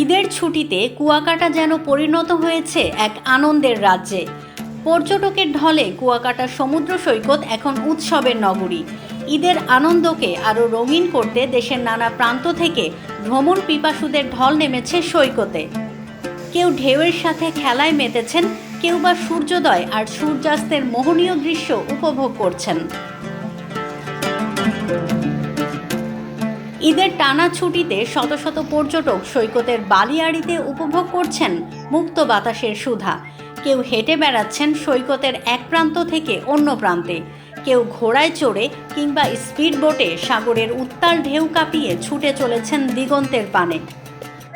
ঈদের ছুটিতে কুয়াকাটা যেন পরিণত হয়েছে এক আনন্দের রাজ্যে। পর্যটকের ঢলে কুয়াকাটা সমুদ্র সৈকত এখন উৎসবের নগরী। ঈদের আনন্দকে আরও রঙিন করতে দেশের নানা প্রান্ত থেকে ভ্রমণ পিপাসুদের ঢল নেমেছে সৈকতে। কেউ ঢেউয়ের সাথে খেলায় মেতেছেন, কেউ বা সূর্যোদয় আর সূর্যাস্তের মোহনীয় দৃশ্য উপভোগ করছেন। ঈদের টানা ছুটিতে শত শত পর্যটক সৈকতের বালিয়াড়িতে উপভোগ করছেন মুক্ত বাতাসের সুধা। কেউ হেঁটে বেড়াচ্ছেন সৈকতের এক প্রান্ত থেকে অন্য প্রান্তে। কেউ ঘোড়ায় চড়ে কিংবা স্পিড বোটে সাগরের উত্তাল ঢেউ কাঁপিয়ে ছুটে চলেছেন দিগন্তের পানে।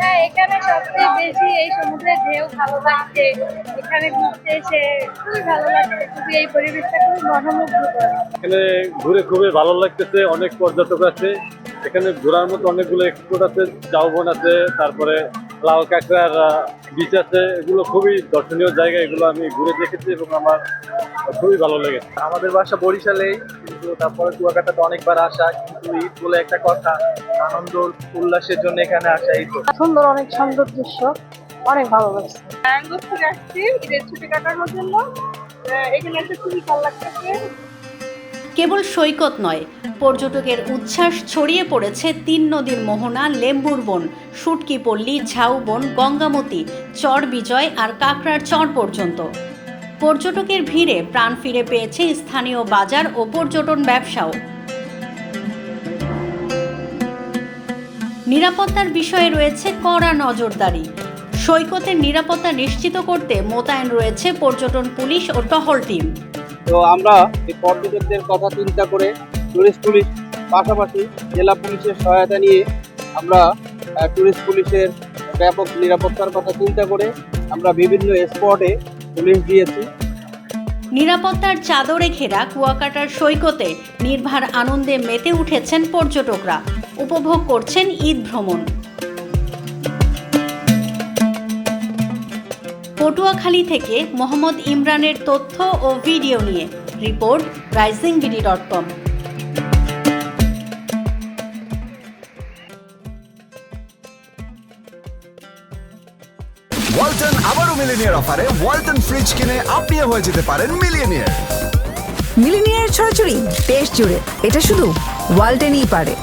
হ্যাঁ এখানে সবচেয়ে বেশি এই সমুদ্রের ঢেউ ভালো লাগছে। এখানে ঘুরতে এসে খুবই ভালো লাগছে। খুবই এই পরিবেশটা খুবই মনোমুগ্ধকর। এখানে ঘুরে খুবই ভালো লাগতেছে অনেক পর্যটক আছে। এখানে ঘোরার মতো অনেকগুলো এক্সপোর্ট আছে জাউবন আছে তারপরে লাল কাঁকড়ার বিচ আছে। এগুলো খুবই দর্শনীয় জায়গা এগুলো আমি ঘুরে দেখেছি এবং আমার খুবই ভালো লেগেছে। আমাদের বাসা বরিশালেই কিন্তু তারপরে কুয়াকাটাতে অনেকবার আসা কিন্তু ঈদ বলে একটা কথা আনন্দ উল্লাসের জন্য এখানে আসা এই সুন্দর অনেক সুন্দর দৃশ্য অনেক ভালো লাগছে। নারায়ণগঞ্জ থেকে আসছি ঈদের ছুটি কাটানোর জন্য। এখানে এসে খুবই ভালো লাগতেছে। কেবল সৈকত নয়, পর্যটকের উচ্ছ্বাস ছড়িয়ে পড়েছে তিন নদীর মোহনা, লেম্বুর বন, সুটকিপল্লী ঝাউবন গঙ্গামতি, চর বিজয় আর কাকড়ার চর পর্যন্ত। পর্যটকের ভিড়ে প্রাণ ফিরে পেয়েছে স্থানীয় বাজার ও পর্যটন ব্যবসাও। নিরাপত্তার বিষয়ে রয়েছে কড়া নজরদারি। সৈকতের নিরাপত্তা নিশ্চিত করতে মোতায়েন রয়েছে পর্যটন পুলিশ ও টহল টিম। তো আমরা এই পর্যটকদের কথা চিন্তা করে টুরিস্ট পুলিশ পাশাপাশি জেলা পুলিশের সহায়তা নিয়ে আমরা টুরিস্ট পুলিশের ব্যাপক নিরাপত্তার কথা চিন্তা করে আমরা বিভিন্ন স্পটে পুলিশ দিয়েছি। নিরাপত্তার চাদরে ঘেরা কুয়াকাটার সৈকতে নির্ভার আনন্দে মেতে উঠেছেন পর্যটকরা। উপভোগ করছেন ঈদ ভ্রমণ। পটুয়াখালী থেকে মোহাম্মদ ইমরানের তথ্য ও ভিডিও নিয়ে report Rising BD dot com. Walton আবারও মিলিনিয়ার অফারে ওয়ালটন ফ্রিজ কিনে আপনিও হয়ে যেতে পারেন মিলিয়নিয়ার মিলিনিয়ার ছড়াছড়ি দেশ জুড়ে। এটা শুধু ওয়ালটেনই পারে।